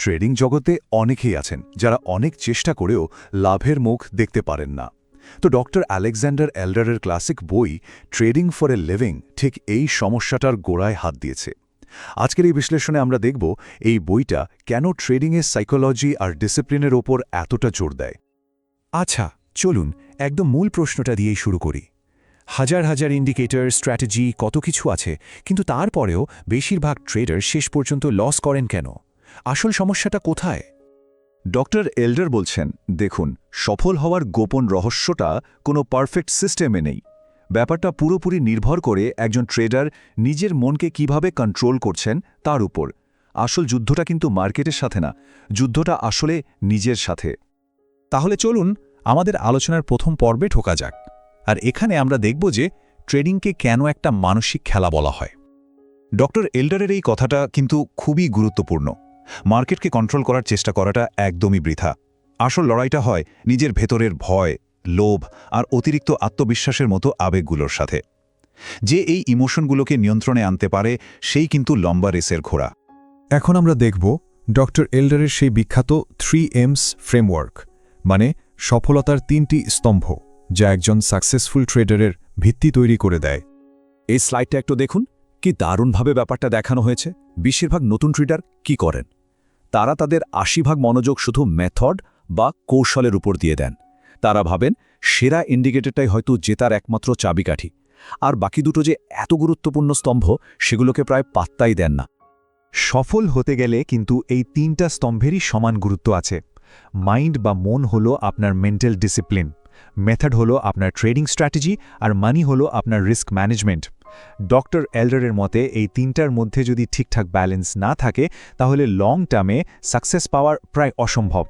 Trading জগতে অনেকেই আছেন যারা অনেক চেষ্টা করেও লাভের মুখ দেখতে পারেন না। তো ডক্টর আলেকজান্ডার এল্ডারের ক্লাসিক বই, ট্রেডিং ফর এ লিভিং, ঠিক এই সমস্যাটার গোড়ায় হাত দিয়েছে। আজকের এই বিশ্লেষণে আমরা দেখব এই বইটা কেন ট্রেডিংয়ের সাইকোলজি আর ডিসিপ্লিনের ওপর এতটা জোর দেয়। আচ্ছা চলুন একদম মূল প্রশ্নটা দিয়েই শুরু করি। হাজার হাজার ইন্ডিকেটর, স্ট্র্যাটেজি, কত কিছু আছে, কিন্তু তারপরেও বেশিরভাগ ট্রেডার শেষ পর্যন্ত লস করেন কেন? আসল সমস্যাটা কোথায়? ডক্টর এল্ডার বলছেন, দেখুন, সফল হওয়ার গোপন রহস্যটা কোনো পারফেক্ট সিস্টেমে নেই। ব্যাপারটা পুরোপুরি নির্ভর করে একজন ট্রেডার নিজের মনকে কীভাবে কন্ট্রোল করছেন তার উপর। আসল যুদ্ধটা কিন্তু মার্কেটের সাথে না, যুদ্ধটা আসলে নিজের সাথে। তাহলে চলুন, আমাদের আলোচনার প্রথম পর্বে ঢোকা যাক। আর এখানে আমরা দেখব যে ট্রেডিংকে কেন একটা মানসিক খেলা বলা হয়। ডক্টর এল্ডারের এই কথাটা কিন্তু খুবই গুরুত্বপূর্ণ। মার্কেটকে কন্ট্রোল করার চেষ্টা করাটা একদমই বৃথা। আসল লড়াইটা হয় নিজের ভেতরের ভয়, লোভ আর অতিরিক্ত আত্মবিশ্বাসের মতো আবেগগুলোর সাথে। যে এই ইমোশনগুলোকে নিয়ন্ত্রণে আনতে পারে, সেই কিন্তু লম্বা রেসের ঘোড়া। এখন আমরা দেখব ডক্টর এল্ডারের সেই বিখ্যাত থ্রি এমস ফ্রেমওয়ার্ক মানে সফলতার তিনটি স্তম্ভ, যা একজন সাকসেসফুল ট্রেডারের ভিত্তি তৈরি করে দেয়। এই স্লাইডটা একটু দেখুন, কি দারুণভাবে ব্যাপারটা দেখানো হয়েছে। বেশিরভাগ নতুন ট্রেডার কি করেন? তারা তাদের আশি ভাগ মনোযোগ শুধু মেথড বা কৌশলের উপর দিয়ে দেন। তারা ভাবেন, সেরা ইন্ডিকেটরটাই হয়তো জেতার একমাত্র চাবিকাঠি। আর বাকি দুটো যে এত গুরুত্বপূর্ণ স্তম্ভ, সেগুলোকে প্রায় পাত্তাই দেন না। সফল হতে গেলে কিন্তু এই তিনটা স্তম্ভেরই সমান গুরুত্ব আছে। মাইন্ড বা মন হলো আপনার মেন্টাল ডিসিপ্লিন, মেথড হলো আপনার ট্রেডিং স্ট্র্যাটেজি, আর মানি হলো আপনার রিস্ক ম্যানেজমেন্ট। ডক্টর এল্ডারের মতে, এই তিনটার মধ্যে যদি ঠিকঠাক ব্যালেন্স না থাকে, তাহলে লং টার্মে সাকসেস পাওয়ার প্রায় অসম্ভব।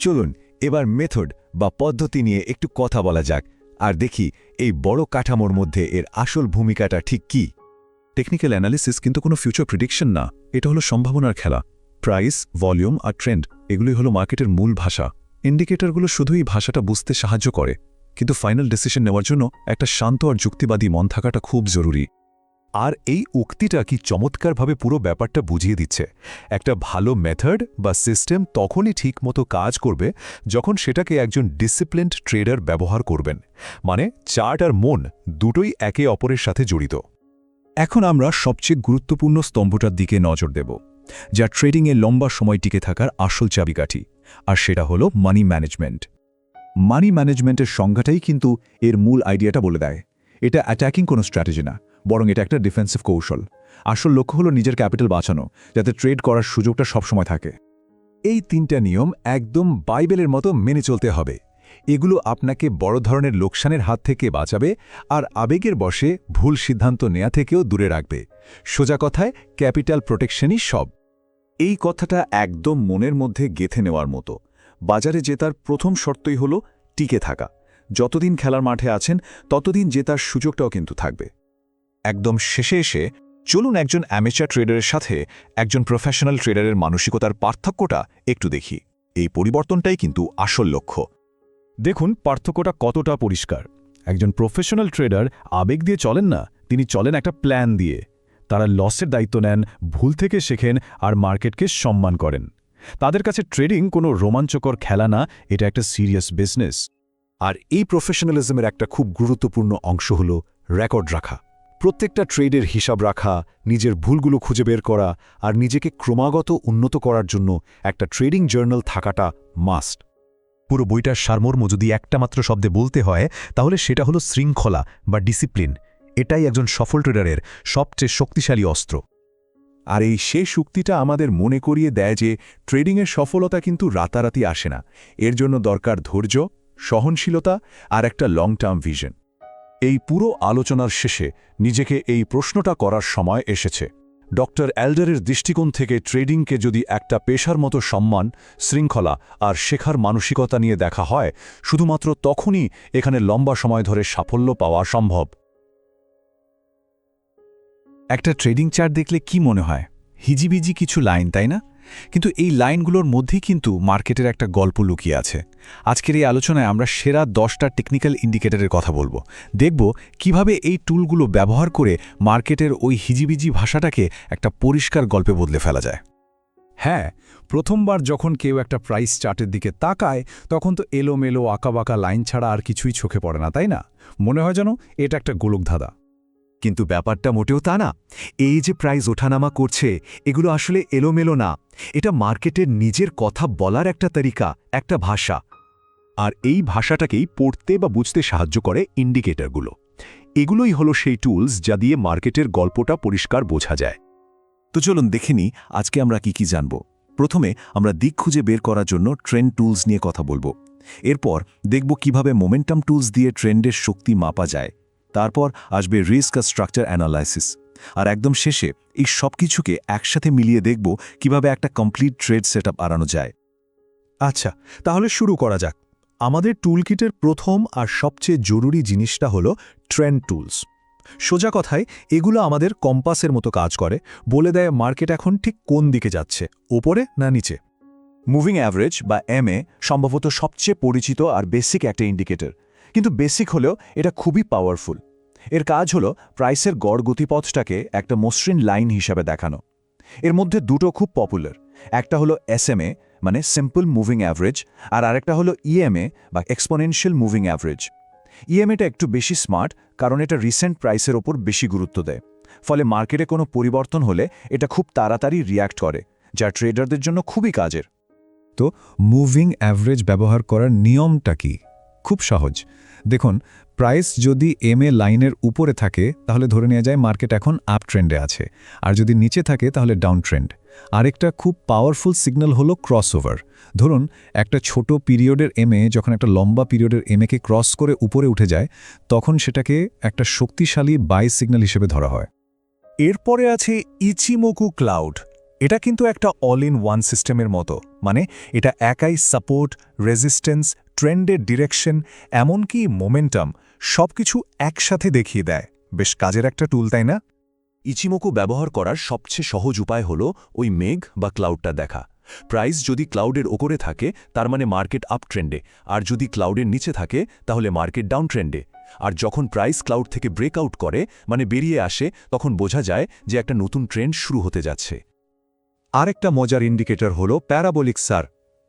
চলুন, এবার মেথড বা পদ্ধতি নিয়ে একটু কথা বলা যাক। আর দেখি, এই বড় কাঠামোর মধ্যে এর আসল ভূমিকাটা ঠিক কি? টেকনিক্যাল অ্যানালিসিস কিন্তু কোনো ফিউচার প্রিডিকশন না। এটা হলো সম্ভাবনার খেলা। প্রাইস ভলিউম আর ট্রেন্ড এগুলোই হলো মার্কেটের মূল ভাষা। ইন্ডিকেটরগুলো শুধুই ভাষাটা বুঝতে সাহায্য করে। কিন্তু ফাইনাল ডিসিশন নেওয়ার জন্য একটা শান্ত আর যুক্তিবাদী মন থাকাটা খুব জরুরি। আর এই উক্তিটা কি চমৎকারভাবে পুরো ব্যাপারটা বুঝিয়ে দিচ্ছে? একটা ভালো মেথড বা সিস্টেম তখনই ঠিকমতো কাজ করবে যখন সেটাকে একজন ডিসিপ্লিনড ট্রেডার ব্যবহার করবেন। মানে চার্ট আর মন দুটোই একে অপরের সাথে জড়িত। এখন আমরা সবচেয়ে গুরুত্বপূর্ণ স্তম্ভটার দিকে নজর দেব, যা ট্রেডিংয়ে লম্বা সময় টিকে থাকার আসল চাবিকাঠি, আর সেটা হলো মানি ম্যানেজমেন্ট মানি ম্যানেজমেন্টের সংজ্ঞাটাই কিন্তু এর মূল আইডিয়াটা বলে দেয়। এটা অ্যাট্যাকিং কোনো স্ট্র্যাটেজি না, বরং এটা একটা ডিফেন্সিভ কৌশল। আসল লক্ষ্য হলো নিজের ক্যাপিটাল বাঁচানো, যাতে ট্রেড করার সুযোগটা সবসময় থাকে। এই তিনটা নিয়ম একদম বাইবেলের মতো মেনে চলতে হবে। এগুলো আপনাকে বড় ধরনের লোকসানের হাত থেকে বাঁচাবে আর আবেগের বসে ভুল সিদ্ধান্ত নেয়া থেকেও দূরে রাখবে। সোজা কথায় ক্যাপিটাল প্রোটেকশনই সব। এই কথাটা একদম মনের মধ্যে গেথে নেওয়ার মতো। বাজারে জেতার প্রথম শর্তই হল টিকে থাকা। যতদিন খেলার মাঠে আছেন, ততদিন জেতার সুযোগটাও কিন্তু থাকবে। একদম শেষে এসে চলুন একজন অ্যামেচার ট্রেডারের সাথে একজন প্রফেশনাল ট্রেডারের মানসিকতার পার্থক্যটা একটু দেখি। এই পরিবর্তনটাই কিন্তু আসল লক্ষ্য। দেখুন, পার্থক্যটা কতটা পরিষ্কার। একজন প্রফেশনাল ট্রেডার আবেগ দিয়ে চলেন না, তিনি চলেন একটা প্ল্যান দিয়ে। তারা লসের দায়িত্ব নেন, ভুল থেকে শেখেন আর মার্কেটকে সম্মান করেন। তাদের কাছে ট্রেডিং কোনো রোমাঞ্চকর খেলা না, এটা একটা সিরিয়াস বিজনেস আর এই প্রফেশনালিজমের একটা খুব গুরুত্বপূর্ণ অংশ হল রেকর্ড রাখা। প্রত্যেকটা ট্রেডের হিসাব রাখা, নিজের ভুলগুলো খুঁজে বের করা আর নিজেকে ক্রমাগত উন্নত করার জন্য একটা ট্রেডিং জার্নাল থাকাটা মাস্ট পুরো বইটার সারমর্ম যদি একটা মাত্র শব্দে বলতে হয়, তাহলে সেটা হলো শৃঙ্খলা বা ডিসিপ্লিন এটাই একজন সফল ট্রেডারের সবচেয়ে শক্তিশালী অস্ত্র। আর এই শেষ উক্তিটা আমাদের মনে করিয়ে দেয় যে ট্রেডিংয়ের সফলতা কিন্তু রাতারাতি আসে না। এর জন্য দরকার ধৈর্য, সহনশীলতা আর একটা লং টার্ম ভিশন এই পুরো আলোচনার শেষে নিজেকে এই প্রশ্নটা করার সময় এসেছে। ডক্টর অ্যাল্ডারের দৃষ্টিকোণ থেকে ট্রেডিংকে যদি একটা পেশার মতো সম্মান, শৃঙ্খলা আর শেখার মানসিকতা নিয়ে দেখা হয়, শুধুমাত্র তখনই এখানে লম্বা সময় ধরে সাফল্য পাওয়া সম্ভব। একটা ট্রেডিং চার্ট দেখলে কি মনে হয়? হিজিবিজি কিছু লাইন, তাই না? কিন্তু এই লাইনগুলোর মধ্যেই কিন্তু মার্কেটের একটা গল্প লুকিয়ে আছে। আজকের এই আলোচনায় আমরা সেরা দশটা টেকনিক্যাল ইন্ডিকেটরের কথা বলব। দেখব কীভাবে এই টুলগুলো ব্যবহার করে মার্কেটের ওই হিজিবিজি ভাষাটাকে একটা পরিষ্কার গল্পে বদলে ফেলা যায়। হ্যাঁ প্রথমবার যখন কেউ একটা প্রাইস চার্টের দিকে তাকায়, তখন তো এলোমেলো, আঁকাবাঁকা লাইন ছাড়া আর কিছুই চোখে পড়ে না, তাই না? মনে হয় যেন এটা একটা গোলকধাঁধা। কিন্তু ব্যাপারটা মোটেও তা না। এই যে প্রাইস ওঠানামা করছে, এগুলো আসলে এলোমেলো না। এটা মার্কেটের নিজের কথা বলার একটা তরিকা, একটা ভাষা। আর এই ভাষাটাকেই পড়তে বা বুঝতে সাহায্য করে ইন্ডিকেটরগুলো এগুলোই হলো সেই টুলস যা দিয়ে মার্কেটের গল্পটা পরিষ্কার বোঝা যায়। তো চলুন দেখে নিই, আজকে আমরা কি কি জানব। প্রথমে আমরা দিক খুঁজে বের করার জন্য ট্রেন্ড টুলস নিয়ে কথা বলব। এরপর দেখব কীভাবে মোমেন্টাম টুলস দিয়ে ট্রেন্ডের শক্তি মাপা যায়। তারপর আসবে রিস্ক আর স্ট্রাকচার অ্যানালাইসিস আর একদম শেষে এই সব কিছুকে একসাথে মিলিয়ে দেখব কীভাবে একটা কমপ্লিট ট্রেড সেট আনানো যায়। আচ্ছা তাহলে শুরু করা যাক। আমাদের টুলকিটের প্রথম আর সবচেয়ে জরুরি জিনিসটা হলো ট্রেন্ড টুলস সোজা কথায়, এগুলো আমাদের কম্পাসের মতো কাজ করে, বলে দেয় মার্কেট এখন ঠিক কোন দিকে যাচ্ছে, ওপরে না নিচে? মুভিং অ্যাভারেজ বা এমএ সম্ভবত সবচেয়ে পরিচিত আর বেসিক একটা ইন্ডিকেটর কিন্তু বেসিক হলেও এটা খুবই পাওয়ারফুল এর কাজ হলো প্রাইসের গড় গতিপথটাকে একটা মসৃণ লাইন হিসাবে দেখানো। এর মধ্যে দুটো খুব পপুলার একটা হলো এসএমএ মানে সিম্পল মুভিং অ্যাভারেজ আর আরেকটা হলো ইএমএ বা এক্সপোনেনশিয়াল মুভিং অ্যাভারেজ ইএমএটা একটু বেশি স্মার্ট কারণ এটা রিসেন্ট প্রাইসের ওপর বেশি গুরুত্ব দেয়। ফলে মার্কেটে কোনো পরিবর্তন হলে এটা খুব তাড়াতাড়ি রিয়্যাক্ট করে, যা ট্রেডারদের জন্য খুবই কাজের। তো মুভিং অ্যাভারেজ ব্যবহার করার নিয়মটা কি? খুব সহজ। দেখুন প্রাইস যদি এম এ লাইনের উপরে থাকে, তাহলে ধরে নেওয়া যায় মার্কেট এখন আপ ট্রেন্ডে আছে। আর যদি নিচে থাকে, তাহলে ডাউন ট্রেন্ড আরেকটা খুব পাওয়ারফুল সিগন্যাল হলো ক্রসওভার ধরুন, একটা ছোট পিরিয়ডের এম যখন একটা লম্বা পিরিয়ডের এম কে ক্রস করে উপরে উঠে যায়, তখন সেটাকে একটা শক্তিশালী বাই সিগন্যাল হিসেবে ধরা হয়। এরপরে আছে ইচিমোকু ক্লাউড এটা কিন্তু একটা অল ইন ওয়ান সিস্টেমের মতো। মানে এটা একাই সাপোর্ট রেজিস্ট্যান্স ট্রেন্ডের ডিরেকশন এমনকি মোমেন্টাম সব কিছু একসাথে দেখিয়ে দেয়। বেশ কাজের একটা টুল তাই না? ইচিমোকু ব্যবহার করার সবচেয়ে সহজ উপায় হল ওই মেঘ বা ক্লাউডটা দেখা। প্রাইস যদি ক্লাউডের ওপরে থাকে তার মানে মার্কেট আপ ট্রেন্ডে আর যদি ক্লাউডের নিচে থাকে তাহলে মার্কেট ডাউন ট্রেন্ডে আর যখন প্রাইস ক্লাউড থেকে ব্রেকআউট করে মানে বেরিয়ে আসে তখন বোঝা যায় যে একটা নতুন ট্রেন্ড শুরু হতে যাচ্ছে। আরেকটা মজার ইন্ডিকেটর হলো প্যারাবোলিক সার।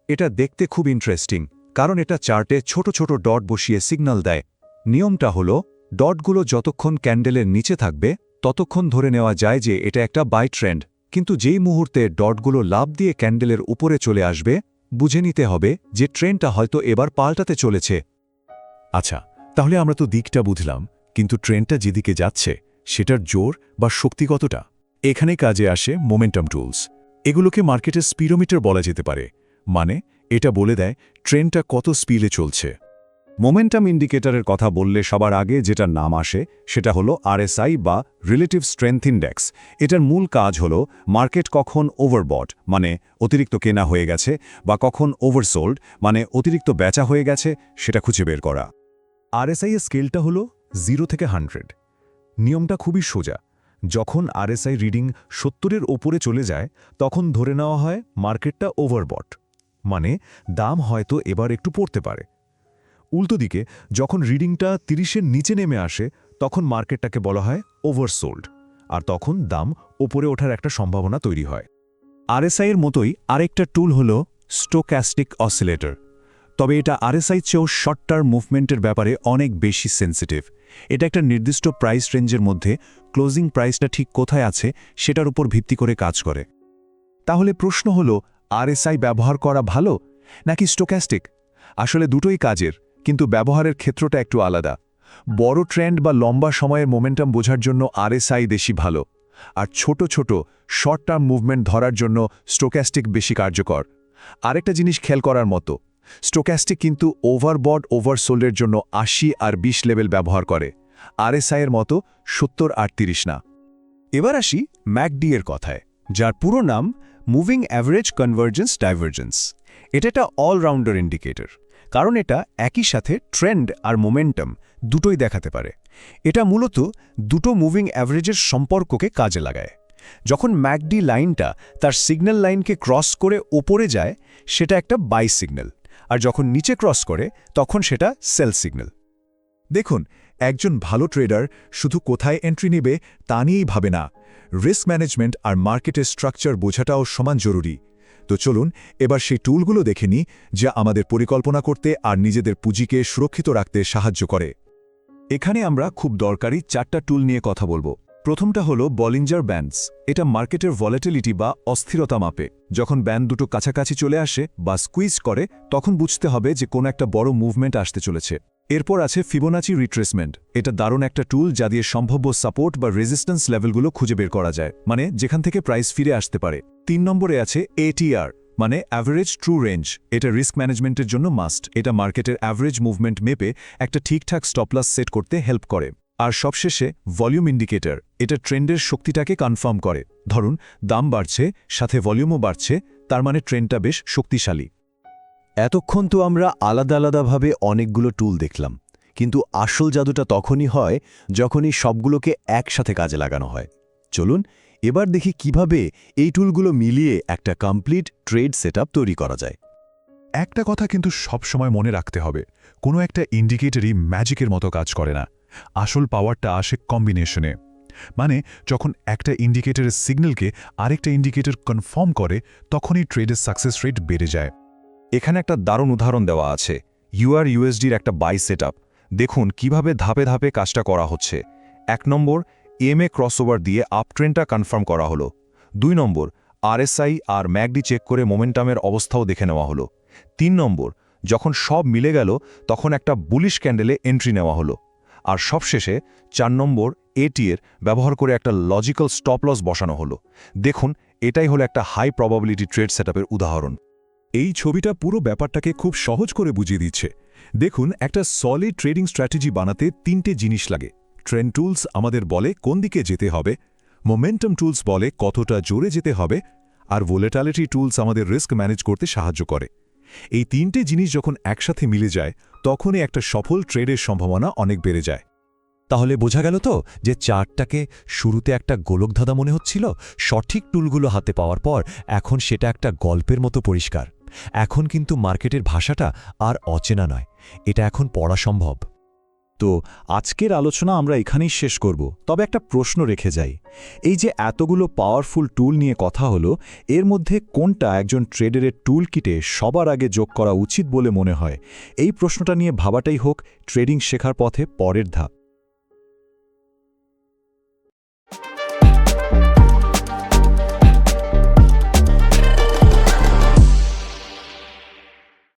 এটা দেখতে খুব ইন্টারেস্টিং কারণ এটা চার্টে ছোট ছোট ডট বসিয়ে সিগন্যাল দেয়। নিয়মটা হলো, ডটগুলো যতক্ষণ ক্যান্ডেলের নিচে থাকবে, ততক্ষণ ধরে নেওয়া যায় যে এটা একটা বাই ট্রেন্ড। কিন্তু যেই মুহূর্তে ডটগুলো লাভ দিয়ে ক্যান্ডেলের উপরে চলে আসবে, বুঝে নিতে হবে যে ট্রেনটা হয়তো এবার পাল্টাতে চলেছে। আচ্ছা তাহলে আমরা তো দিকটা বুঝলাম, কিন্তু ট্রেনটা যেদিকে যাচ্ছে, সেটার জোর বা শক্তি কতটা? এখানে কাজে আসে মোমেন্টাম টুলস এগুলোকে মার্কেটের স্পিরোমিটার বলা যেতে পারে। মানে এটা বলে দেয়, ট্রেনটা কত স্পিডে চলছে। মোমেন্টাম ইন্ডিকেটরের কথা বললে সবার আগে যেটা নাম আসে, সেটা হলো আরএসআই বা রিলেটিভ স্ট্রেংথ ইন্ডেক্স এটার মূল কাজ হলো মার্কেট কখন ওভারবট মানে অতিরিক্ত কেনা হয়ে গেছে, বা কখন ওভারসোল্ড মানে অতিরিক্ত বেচা হয়ে গেছে, সেটা খুঁজে বের করা। আরএসআই এর স্কেলটা হলো জিরো থেকে হান্ড্রেড নিয়মটা খুবই সোজা। যখন আরএসআই রিডিং সত্তরের ওপরে চলে যায়, তখন ধরে নেওয়া হয় মার্কেটটা ওভারবট মানে দাম হয়তো এবার একটু পড়তে পারে। উল্টো দিকে, যখন রিডিংটা তিরিশের নিচে নেমে আসে, তখন মার্কেটটাকে বলা হয় ওভারসোল্ড, আর তখন দাম ওপরে ওঠার একটা সম্ভাবনা তৈরি হয়। আরএসআইয়ের মতোই আরেকটা টুল হল স্টোক্যাস্টিক অসিলেটর, তবে এটা আরএসআই চেয়েও শর্ট টার্ম মুভমেন্টের ব্যাপারে অনেক বেশি সেন্সিটিভ। এটা একটা নির্দিষ্ট প্রাইস রেঞ্জের মধ্যে ক্লোজিং প্রাইসটা ঠিক কোথায় আছে সেটার উপর ভিত্তি করে কাজ করে। তাহলে প্রশ্ন হল আরএসআই ব্যবহার করা ভালো নাকি স্টোক্যাস্টিক? আসলে দুটোই কাজের, কিন্তু ব্যবহারের ক্ষেত্রটা একটু আলাদা। বড় ট্রেন্ড বা লম্বা সময়ের মোমেন্টাম বোঝার জন্য আরএসআই বেশি ভালো। আর ছোট ছোট শর্ট টার্ম মুভমেন্ট ধরার জন্য স্টোক্যাস্টিক বেশি কার্যকর। আরেকটা জিনিস খেয়াল করার মতো, স্টোক্যাস্টিক কিন্তু ওভারবড, ওভারসোল্ডের জন্য আশি আর বিশ লেভেল ব্যবহার করে। আরএসআইয়ের মতো সত্তর আর তিরিশ না। এবার আসি ম্যাকডি এর কথায়, যার পুরো নাম মুভিং অ্যাভারেজ কনভার্জেন্স ডাইভার্জেন্স এটা একটা অলরাউন্ডার ইন্ডিকেটর কারণ এটা একই সাথে ট্রেন্ড আর মোমেন্টাম দুটোই দেখাতে পারে। এটা মূলত দুটো মুভিং অ্যাভারেজের সম্পর্ককে কাজে লাগায়। যখন ম্যাকডি লাইনটা তার সিগন্যাল লাইনকে ক্রস করে ওপরে যায়, সেটা একটা বাই সিগন্যাল আর যখন নিচে ক্রস করে, তখন সেটা সেল সিগন্যাল দেখুন, একজন ভালো ট্রেডার শুধু কোথায় এন্ট্রি নেবে তা নিয়েই ভাবে না। রিস্ক ম্যানেজমেন্ট আর মার্কেটের স্ট্রাকচার বোঝাটাও সমান জরুরি। তো চলুন, এবার সেই টুলগুলো দেখে নিই, যা আমাদের পরিকল্পনা করতে আর নিজেদের পুঁজিকে সুরক্ষিত রাখতে সাহায্য করে। এখানে আমরা খুব দরকারি চারটা টুল নিয়ে কথা বলব। প্রথমটা হলো বলিঞ্জার ব্যান্ডস এটা মার্কেটের ভলেটিলিটি বা অস্থিরতা মাপে। যখন ব্যান্ড দুটো কাছাকাছি চলে আসে বা স্কুইজ করে, তখন বুঝতে হবে যে কোনো একটা বড় মুভমেন্ট আসতে চলেছে। এরপর আছে ফিবোনাচি রিট্রেসমেন্ট। এটা দারুণ একটা টুল যা দিয়ে সম্ভাব্য সাপোর্ট বা রেজিস্ট্যান্স লেভেলগুলো খুঁজে বের করা যায় মানে যেখান থেকে প্রাইস ফিরে আসতে পারে। তিন নম্বরে আছে এটিআর মানে অ্যাভারেজ ট্রু রেঞ্জ এটা রিস্ক ম্যানেজমেন্টের জন্য মাস্ট এটা মার্কেটের অ্যাভারেজ মুভমেন্ট মেপে একটা ঠিকঠাক স্টপলাস সেট করতে হেল্প করে। আর সবশেষে ভলিউম ইন্ডিকেটর এটা ট্রেন্ডের শক্তিটাকে কনফার্ম করে। ধরুন, দাম বাড়ছে, সাথে ভলিউমও বাড়ছে, তার মানে ট্রেন্ডটা বেশ শক্তিশালী। এতক্ষণ তো আমরা আলাদা আলাদাভাবে অনেকগুলো টুল দেখলাম, কিন্তু আসল জাদুটা তখনই হয় যখনই সবগুলোকে একসাথে কাজে লাগানো হয়। চলুন, এবার দেখি কীভাবে এই টুলগুলো মিলিয়ে একটা কমপ্লিট ট্রেড সেটআপ তৈরি করা যায়। একটা কথা কিন্তু সবসময় মনে রাখতে হবে, কোনো একটা ইন্ডিকেটরই ম্যাজিকের মতো কাজ করে না। আসল পাওয়ারটা আসে কম্বিনেশনে মানে যখন একটা ইন্ডিকেটরের সিগন্যালকে আরেকটা ইন্ডিকেটর কনফার্ম করে, তখনই ট্রেডের সাকসেস রেট বেড়ে যায়। এখানে একটা দারুণ উদাহরণ দেওয়া আছে। ইউআর ইউএসডির একটা বাই সেট দেখুন কীভাবে ধাপে ধাপে কাজটা করা হচ্ছে। এক নম্বর এমএ ক্রসওভার দিয়ে আপ ট্রেনটা কনফার্ম করা হলো। দুই নম্বর আরএসআই আর ম্যাকডি চেক করে মোমেন্টামের অবস্থাও দেখে নেওয়া হলো। তিন নম্বর, যখন সব মিলে গেল, তখন একটা বুলিশ ক্যান্ডেলে এন্ট্রি নেওয়া হলো। আর সবশেষে চার নম্বর এটিএর ব্যবহার করে একটা লজিক্যাল স্টপ লস বসানো হলো। দেখুন, এটাই হলো একটা হাই প্রবাবিলিটি ট্রেড সেটআপের উদাহরণ। এই ছবিটা পুরো ব্যাপারটাকে খুব সহজ করে বুঝিয়ে দিচ্ছে। দেখুন, একটা সলিড ট্রেডিং স্ট্র্যাটেজি বানাতে তিনটে জিনিস লাগে। ট্রেন্ড টুলস আমাদের বলে কোন দিকে যেতে হবে মোমেন্টাম টুলস বলে কতটা জোরে যেতে হবে, আর ভোলেটালিটি টুলস আমাদের রিস্ক ম্যানেজ করতে সাহায্য করে। এই তিনটে জিনিস যখন একসাথে মিলে যায়, তখনই একটা সফল ট্রেডের সম্ভাবনা অনেক বেড়ে যায়। তাহলে বোঝা গেল তো যে চার্টটাকে শুরুতে একটা গোলকধাঁধা মনে হচ্ছিল, সঠিক টুলগুলো হাতে পাওয়ার পর এখন সেটা একটা গল্পের মতো পরিষ্কার। এখন কিন্তু মার্কেটের ভাষাটা আর অচেনা নয়। এটা এখন পড়া সম্ভব। তো আজকের আলোচনা আমরা এখানেই শেষ করব। তবে একটা প্রশ্ন রেখে যাই। এই যে এতগুলো পাওয়ারফুল টুল নিয়ে কথা হলো, এর মধ্যে কোনটা একজন ট্রেডারের টুল কিটে সবার আগে যোগ করা উচিত বলে মনে হয়? এই প্রশ্নটা নিয়ে ভাবাটাই হোক ট্রেডিং শেখার পথে পরের ধাপ।